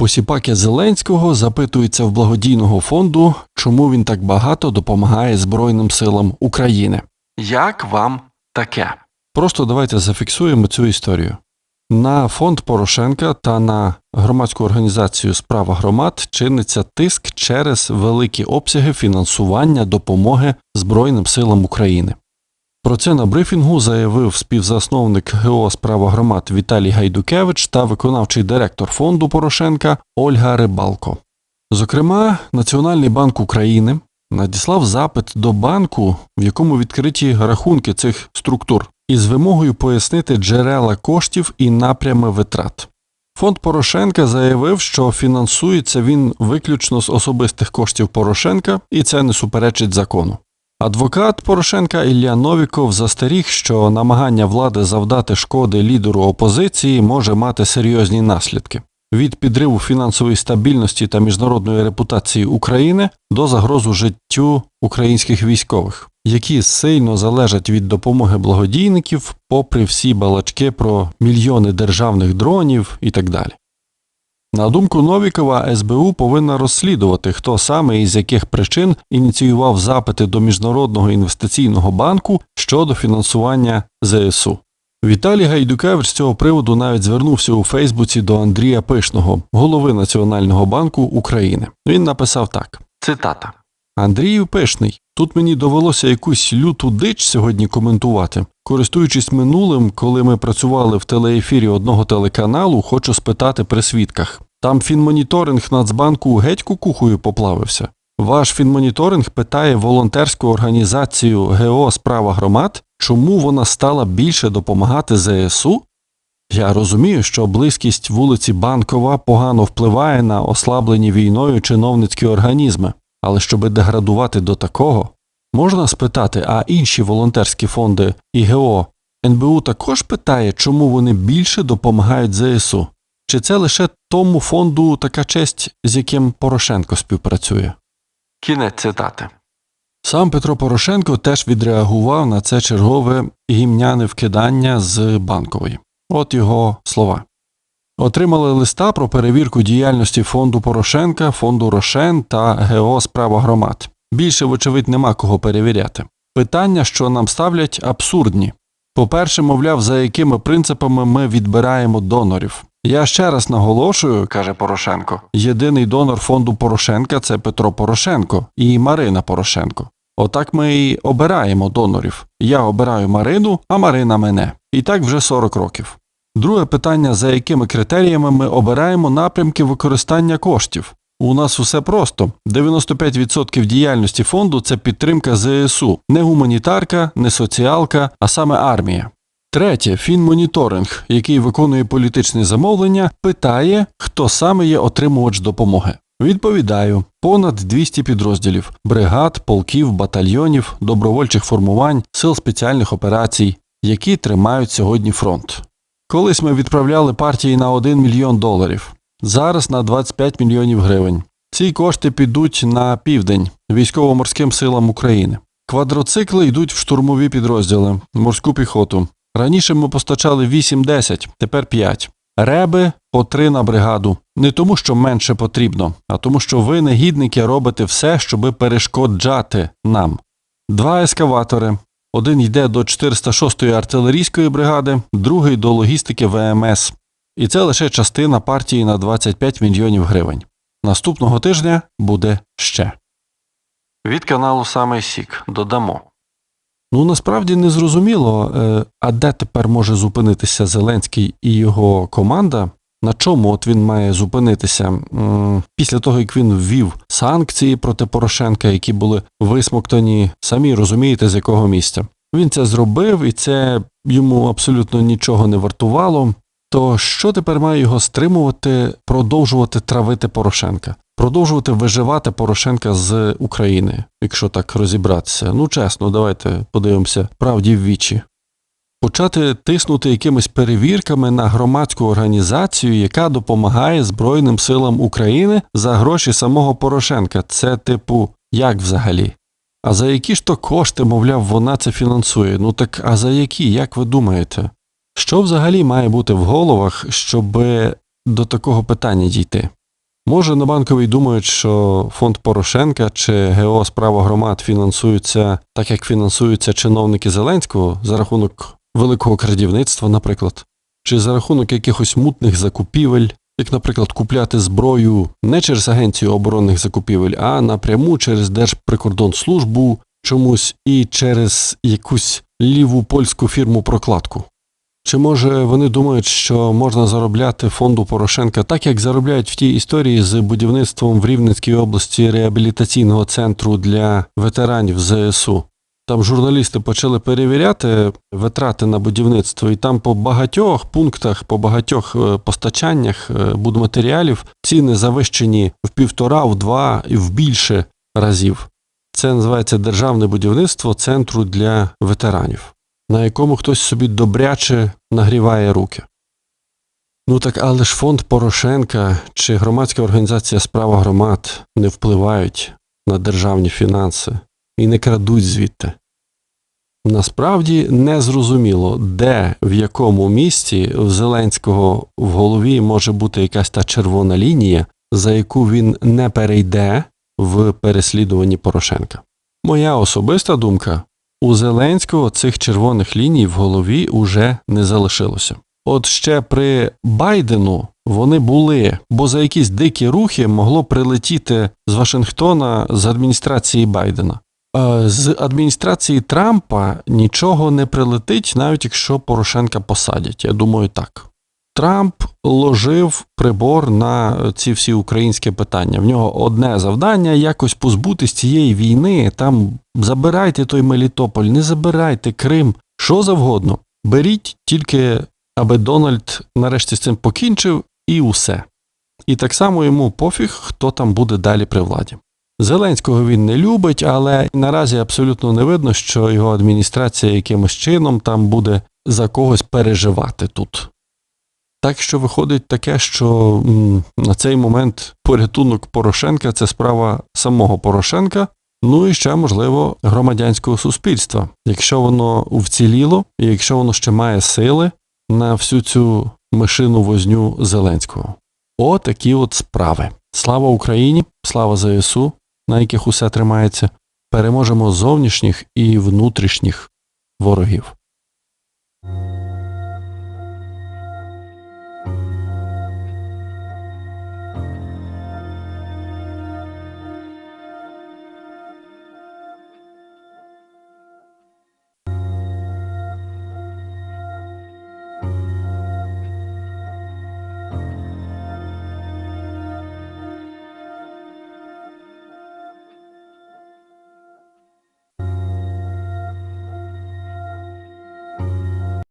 Посіпаки Зеленського запитується в благодійного фонду, чому він так багато допомагає Збройним силам України. Як вам таке? Просто давайте зафіксуємо цю історію. На фонд Порошенка та на громадську організацію Справа громад чиниться тиск через великі обсяги фінансування допомоги Збройним силам України. Про це на брифінгу заявив співзасновник ГО Справа громад Віталій Гайдукевич та виконавчий директор фонду Порошенка Ольга Рибалко. Зокрема, Національний банк України надіслав запит до банку, в якому відкриті рахунки цих структур, із вимогою пояснити джерела коштів і напрями витрат. Фонд Порошенка заявив, що фінансується він виключно з особистих коштів Порошенка, і це не суперечить закону. Адвокат Порошенка Ілля Новіков застеріг, що намагання влади завдати шкоди лідеру опозиції може мати серйозні наслідки від підриву фінансової стабільності та міжнародної репутації України до загрозу життю українських військових, які сильно залежать від допомоги благодійників, попри всі балачки про мільйони державних дронів і так далі. На думку Новікова, СБУ повинна розслідувати, хто саме і з яких причин ініціював запити до Міжнародного інвестиційного банку щодо фінансування ЗСУ. Віталій Гайдукевич з цього приводу навіть звернувся у Фейсбуці до Андрія Пишного, голови Національного банку України. Він написав так: цитата. Андрію Пишний, тут мені довелося якусь люту дич сьогодні коментувати. Користуючись минулим, коли ми працювали в телеефірі одного телеканалу, хочу спитати при свідках. Там фінмоніторинг Нацбанку геть кукухою поплавився. Ваш фінмоніторинг питає волонтерську організацію ГО Справа громад, чому вона стала більше допомагати ЗСУ? Я розумію, що близькість вулиці Банкова погано впливає на ослаблені війною чиновницькі організми, але щоби деградувати до такого, можна спитати, а інші волонтерські фонди ІГО НБУ також питає, чому вони більше допомагають ЗСУ? Чи це лише тому фонду така честь, з яким Порошенко співпрацює? Кінець цитати. Сам Петро Порошенко теж відреагував на це чергове гімняне вкидання з банкової. От його слова. Отримали листа про перевірку діяльності фонду Порошенка, фонду Рошен та ГО Справа громад. Більше, вочевидь, нема кого перевіряти. Питання, що нам ставлять, абсурдні. По-перше, мовляв, за якими принципами ми відбираємо донорів. Я ще раз наголошую, каже Порошенко. Єдиний донор фонду Порошенка це Петро Порошенко і Марина Порошенко. Отак ми і обираємо донорів. Я обираю Марину, а Марина мене. І так вже 40 років. Друге питання, за якими критеріями ми обираємо напрямки використання коштів. У нас усе просто: 95% діяльності фонду це підтримка ЗСУ, не гуманітарка, не соціалка, а саме армія. Третє, фінмоніторинг, який виконує політичне замовлення, питає, хто саме є отримувач допомоги. Відповідаю: понад 200 підрозділів, бригад, полків, батальйонів, добровольчих формувань, сил спеціальних операцій, які тримають сьогодні фронт. Колись ми відправляли партії на 1 мільйон доларів, зараз на 25 мільйонів гривень. Ці кошти підуть на південь військово-морським силам України. Квадроцикли йдуть в штурмові підрозділи, морську піхоту. Раніше ми постачали 8-10, тепер 5. Реби по 3 на бригаду. Не тому, що менше потрібно, а тому, що ви, негідники, робите все, щоби перешкоджати нам. Два ескаватори. Один йде до 406-ї артилерійської бригади, другий до логістики ВМС. І це лише частина партії на 25 мільйонів гривень. Наступного тижня буде ще. Від каналу Самий Сік додамо. Ну насправді не зрозуміло, е, а де тепер може зупинитися Зеленський і його команда. На чому от він має зупинитися після того, як він ввів санкції проти Порошенка, які були висмоктані, самі розумієте, з якого місця. Він це зробив, і це йому абсолютно нічого не вартувало. То що тепер має його стримувати, продовжувати травити Порошенка, продовжувати виживати Порошенка з України, якщо так розібратися? Ну чесно, давайте подивимося правді в вічі. Почати тиснути якимись перевірками на громадську організацію, яка допомагає Збройним силам України за гроші самого Порошенка. Це типу, як взагалі? А за які ж то кошти, мовляв, вона це фінансує? Ну так а за які, як ви думаєте? Що взагалі має бути в головах, щоб до такого питання дійти? Може, на банковій думають, що фонд Порошенка чи ГО справа громад фінансуються так, як фінансуються чиновники Зеленського за рахунок великого крадівництва, наприклад, чи за рахунок якихось мутних закупівель, як, наприклад, купляти зброю не через агенцію оборонних закупівель, а напряму через Держприкордонслужбу чомусь і через якусь ліву польську фірму прокладку. Чи може вони думають, що можна заробляти фонду Порошенка так, як заробляють в тій історії з будівництвом в Рівненській області реабілітаційного центру для ветеранів ЗСУ? Там журналісти почали перевіряти витрати на будівництво, і там по багатьох пунктах, по багатьох е, постачаннях е, будматеріалів ціни завищені в півтора, в два і в більше разів. Це називається державне будівництво центру для ветеранів на якому хтось собі добряче нагріває руки. Ну так але ж фонд Порошенка чи громадська організація справа громад не впливають на державні фінанси і не крадуть звідти. Насправді не зрозуміло, де в якому місці в Зеленського в голові може бути якась та червона лінія, за яку він не перейде в переслідуванні Порошенка. Моя особиста думка у Зеленського цих червоних ліній в голові уже не залишилося. От ще при Байдену вони були, бо за якісь дикі рухи могло прилетіти з Вашингтона з адміністрації Байдена. А з адміністрації Трампа нічого не прилетить, навіть якщо Порошенка посадять. Я думаю, так. Трамп ложив прибор на ці всі українські питання. В нього одне завдання якось позбутись цієї війни. Там забирайте той Мелітополь, не забирайте Крим, що завгодно. Беріть тільки, аби Дональд нарешті з цим покінчив, і усе. І так само йому пофіг, хто там буде далі при владі. Зеленського він не любить, але наразі абсолютно не видно, що його адміністрація якимось чином там буде за когось переживати тут. Так що виходить таке, що на цей момент порятунок Порошенка це справа самого Порошенка, ну і ще, можливо, громадянського суспільства, якщо воно вціліло, і якщо воно ще має сили на всю цю мишину возню Зеленського. О, такі от справи. Слава Україні, слава ЗСУ, на яких усе тримається. Переможемо зовнішніх і внутрішніх ворогів.